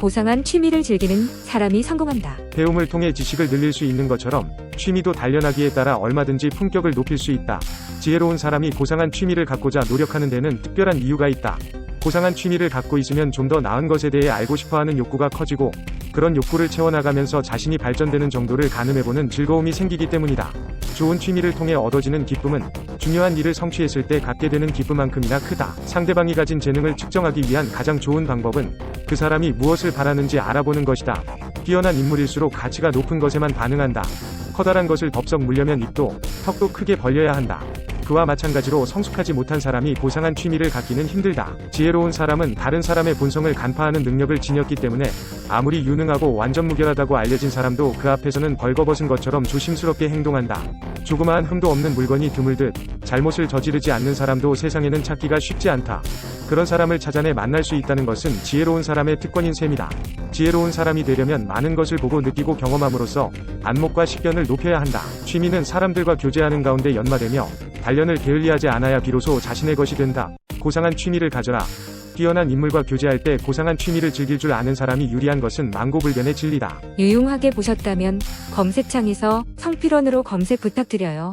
고상한 취미를 즐기는 사람이 성공한다. 배움을 통해 지식을 늘릴 수 있는 것처럼 취미도 단련하기에 따라 얼마든지 품격을 높일 수 있다. 지혜로운 사람이 고상한 취미를 갖고자 노력하는 데는 특별한 이유가 있다. 고상한 취미를 갖고 있으면 좀 더 나은 것에 대해 알고 싶어 하는 욕구가 커지고 그런 욕구를 채워나가면서 자신이 발전되는 정도를 가늠해보는 즐거움이 생기기 때문이다. 좋은 취미를 통해 얻어지는 기쁨은 중요한 일을 성취했을 때 갖게 되는 기쁨만큼이나 크다. 상대방이 가진 재능을 측정하기 위한 가장 좋은 방법은 그 사람이 무엇을 바라는지 알아보는 것이다. 뛰어난 인물일수록 가치가 높은 것에만 반응한다. 커다란 것을 덥석 물려면 입도, 턱도 크게 벌려야 한다. 그와 마찬가지로 성숙하지 못한 사람이 고상한 취미를 갖기는 힘들다. 지혜로운 사람은 다른 사람의 본성을 간파하는 능력을 지녔기 때문에 아무리 유능하고 완전 무결하다고 알려진 사람도 그 앞에서는 벌거벗은 것처럼 조심스럽게 행동한다. 조그마한 흠도 없는 물건이 드물듯 잘못을 저지르지 않는 사람도 세상에는 찾기가 쉽지 않다. 그런 사람을 찾아내 만날 수 있다는 것은 지혜로운 사람의 특권인 셈이다. 지혜로운 사람이 되려면 많은 것을 보고 느끼고 경험함으로써 안목과 식견을 높여야 한다. 취미는 사람들과 교제하는 가운데 연마되며 단련을 게을리하지 않아야 비로소 자신의 것이 된다. 고상한 취미를 가져라. 뛰어난 인물과 교제할 때 고상한 취미를 즐길 줄 아는 사람이 유리한 것은 망고불변의 진리다. 유용하게 보셨다면 검색창에서 성필원으로 검색 부탁드려요.